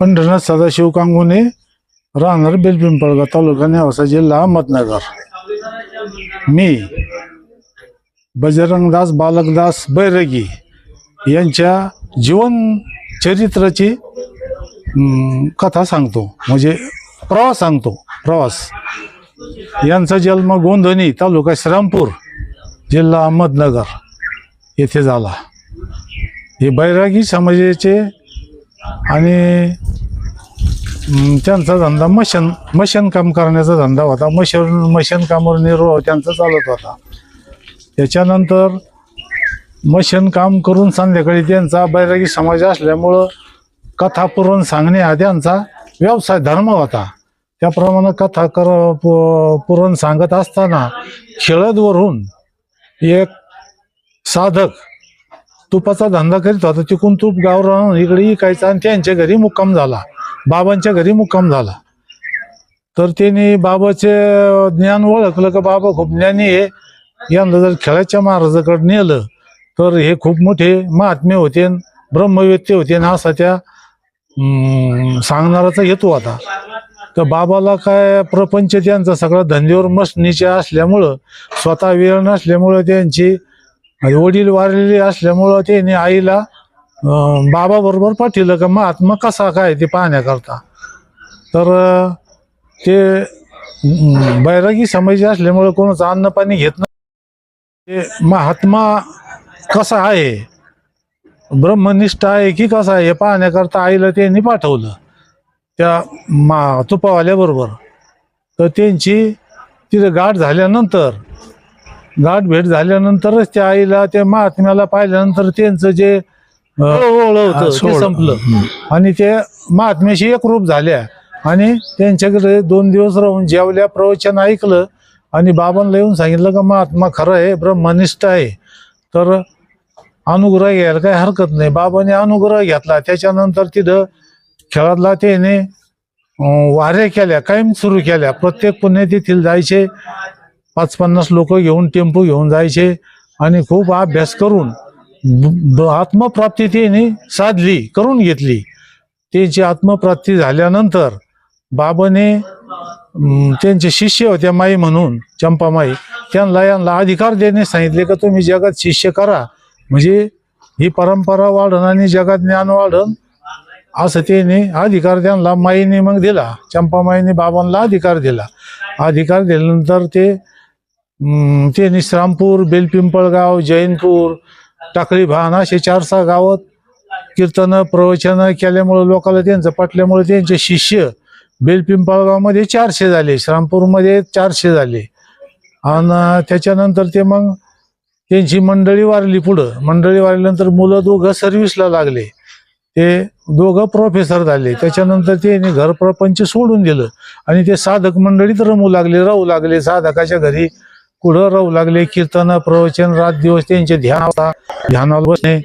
पंढरनाथ सदाशिव कांगुने राहणार बेलपिंपळगाव तालुका नेवासा जिल्हा अहमदनगर. मी बजरंगदास बालकदास बैरगी यांच्या जीवन चरित्राची कथा सांगतो. म्हणजे प्रवास सांगतो. प्रवास. यांचा जन्म गोंधनी तालुका श्रामपूर जिल्हा अहमदनगर येथे झाला. हे बैरागी समाजाचे आणि त्यांचा धंदा मशन मशन काम करण्याचा धंदा होता. मशन मशन कामावर निर्वाह त्यांचा चालत होता. त्याच्यानंतर मशन काम करून संध्याकाळी त्यांचा बैरागी समाज असल्यामुळं कथा पुरण सांगणे हा त्यांचा व्यवसाय धर्म होता. त्याप्रमाणे कथा कर पु- पुरण सांगत असताना खेळदवरून एक साधक तुपाचा धंदा करीत होता तिकून तूप गावरान इकडे इकायचा आणि त्यांच्या घरी मुक्काम झाला. बाबांच्या घरी मुक्काम झाला. तर त्यांनी बाबाचे ज्ञान ओळखलं का बाबा खूप ज्ञानी आहे. यांना जर खेळाच्या महाराजाकडे नेलं तर हे खूप मोठे महात्मे होते ब्रह्मवेत्ते होते असा त्या सांगणाराचा हेतू होता. तर बाबाला काय प्रपंच त्यांचा सगळा धंद्यावर मसनीच्या असल्यामुळं स्वतः वेळ नसल्यामुळं त्यांची वडील वारलेले असल्यामुळं त्यांनी आईला बाबा बरोबर पाठवलं का महात्मा कसा काय ते पाहण्याकरता. तर ते बैरागी समाजी असल्यामुळं कोणाचं अन्न पाणी घेत नाही. ते महात्मा कसा आहे ब्रह्मनिष्ठ आहे की कसा आहे हे पाहण्याकरता आईला त्यांनी पाठवलं. त्या मा तुपावाल्याबरोबर. तर त्यांची तिथे गाठ झाल्यानंतर गाठ भेट झाल्यानंतरच त्या आईला त्या महात्म्याला पाहिल्यानंतर त्यांचं जे अं, ओळ होतं ते सोहळं. संपलं. आणि ते महात्म्याशी एकरूप झाल्या. आणि त्यांच्याकडे दोन दिवस राहून जेवल्या प्रवचन ऐकलं आणि बाबांना येऊन सांगितलं का महात्मा खरं आहे ब्रह्मनिष्ठ आहे. तर अनुग्रह घ्यायला काही हरकत नाही. बाबाने अनुग्रह घेतला. त्याच्यानंतर तिथं खेळातला त्याने वाऱ्या केल्या कायम सुरू केल्या. प्रत्येक पुण्यतिथीला जायचे. पाच पन्नास लोक घेऊन टेम्पो घेऊन जायचे आणि खूप अभ्यास करून ब- ब- आत्मप्राप्ती त्यांनी साधली करून घेतली. त्यांची आत्मप्राप्ती झाल्यानंतर बाबाने त्यांचे शिष्य होत्या माई म्हणून चंपामाई त्यांना यांना अधिकार देणे सांगितले का तुम्ही जगात शिष्य करा. म्हणजे ही परंपरा वाढन आणि जगात ज्ञान वाढन असं त्याने अधिकार त्यांना माईने मग दिला. चंपामाईने बाबांना अधिकार दिला. अधिकार दिल्यानंतर ते ते निश्रामपूर श्रामपूर बेलपिंपळगाव जैनपूर टाकळी भान असे चार सहा गावात कीर्तन प्रवचन केल्यामुळं लोकांना त्यांचं पटल्यामुळे त्यांचे शिष्य बेलपिंपळगावमध्ये चारशे झाले श्रामपूरमध्ये चारशे झाले. आणि त्याच्यानंतर ते मग त्यांची मंडळी वारली पुढं. मंडळी वारल्यानंतर मुलं दोघं सर्व्हिसला लागले. ते दोघं प्रोफेसर झाले. त्याच्यानंतर ते घर प्रपंच सोडून दिलं. आणि ते साधक मंडळीत रमू लागले राहू लागले. साधकाच्या घरी कुठं राहू लागले? कीर्तन प्रवचन रात दिवस त्यांचे ध्यान होता. ध्यानाला बसणे.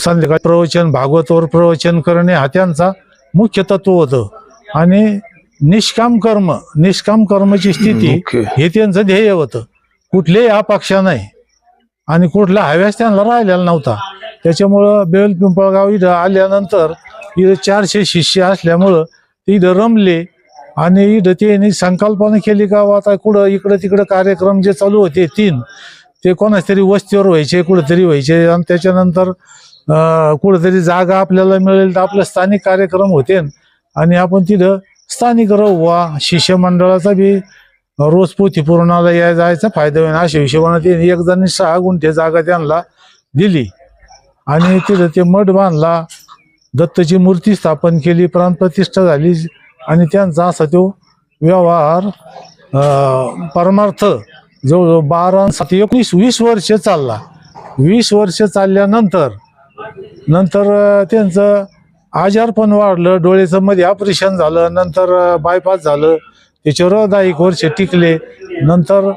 संध्याकाळी प्रवचन भागवतवर प्रवचन करणे हा त्यांचा मुख्य तत्व होतं. आणि निष्काम कर्म निष्काम कर्माची स्थिती. हे त्यांचं ध्येय होतं. कुठल्याही अपक्षा नाही. आणि कुठला हव्यास त्यांना राहिलेला नव्हता. त्याच्यामुळं बेल पिंपळगाव इथं आल्यानंतर इथं चारशे शिष्य असल्यामुळं ते इथं रमले. आणि इथं यांनी संकल्पना केली का आता कुठं इकडं तिकडं कार्यक्रम जे चालू होते तीन ते कोणाच तरी वस्तीवर व्हायचे कुठेतरी व्हायचे. आणि त्याच्यानंतर कुठंतरी कुठेतरी जागा आपल्याला मिळेल तर आपले स्थानिक कार्यक्रम होते. आणि आपण तिथं स्थानिक राहू वा शिष्यमंडळाचा बी रोज पोथी पूर्णाला या जायचा फायदा होईल अशा हिशोबाने त्यांनी एक जणी सहा गुंठे जागा त्यांना दिली. आणि तिथं ते मठ बांधला. दत्तची मूर्ती स्थापन केली प्राणप्रतिष्ठा झाली. आणि त्यांचा असा तो व्यवहार परमार्थ जवळजवळ बारा सात एकोणीस वीस वर्ष चालला. वीस वर्ष चालल्यानंतर नंतर त्यांचं आजार पण वाढलं डोळ्याचं मध्ये ऑपरेशन झालं नंतर बायपास झालं त्याचे दहा एक वर्ष टिकले. नंतर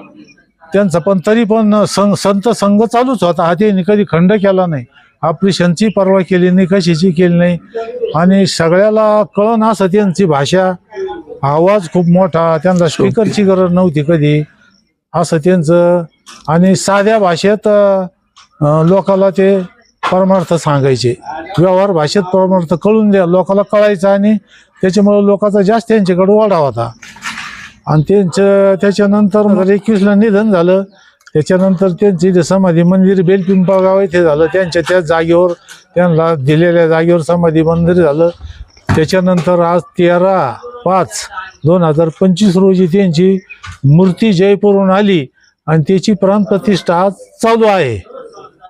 त्यांचा पण तरी पण सं संत संघ चालूच होता. हा त्यांनी कधी खंड केला नाही. ऑपरेशनची परवा केली नाही कशाची केली नाही. आणि सगळ्याला कळण असं त्यांची भाषा. आवाज खूप मोठा त्यांना स्पीकरची गरज नव्हती कधी. असं त्यांचं. आणि साध्या भाषेत लोकाला ते परमार्थ सांगायचे. व्यवहार भाषेत परमार्थ कळून द्या लोकाला कळायचं आणि त्याच्यामुळे लोकांचा जास्त त्यांच्याकडे ओढा होता. आणि त्यांचं त्याच्यानंतर एकवीसला निधन झालं. त्याच्यानंतर त्यांची जे समाधी मंदिर बेलपिंपा गाव येथे झालं त्यांच्या त्या जागेवर त्यांना दिलेल्या जागेवर समाधी मंदिर झालं. त्याच्यानंतर आज तेरा पाच दोन हजार पंचवीस रोजी त्यांची मूर्ती जयपूरहून आली आणि त्याची प्राणप्रतिष्ठा आज चालू आहे.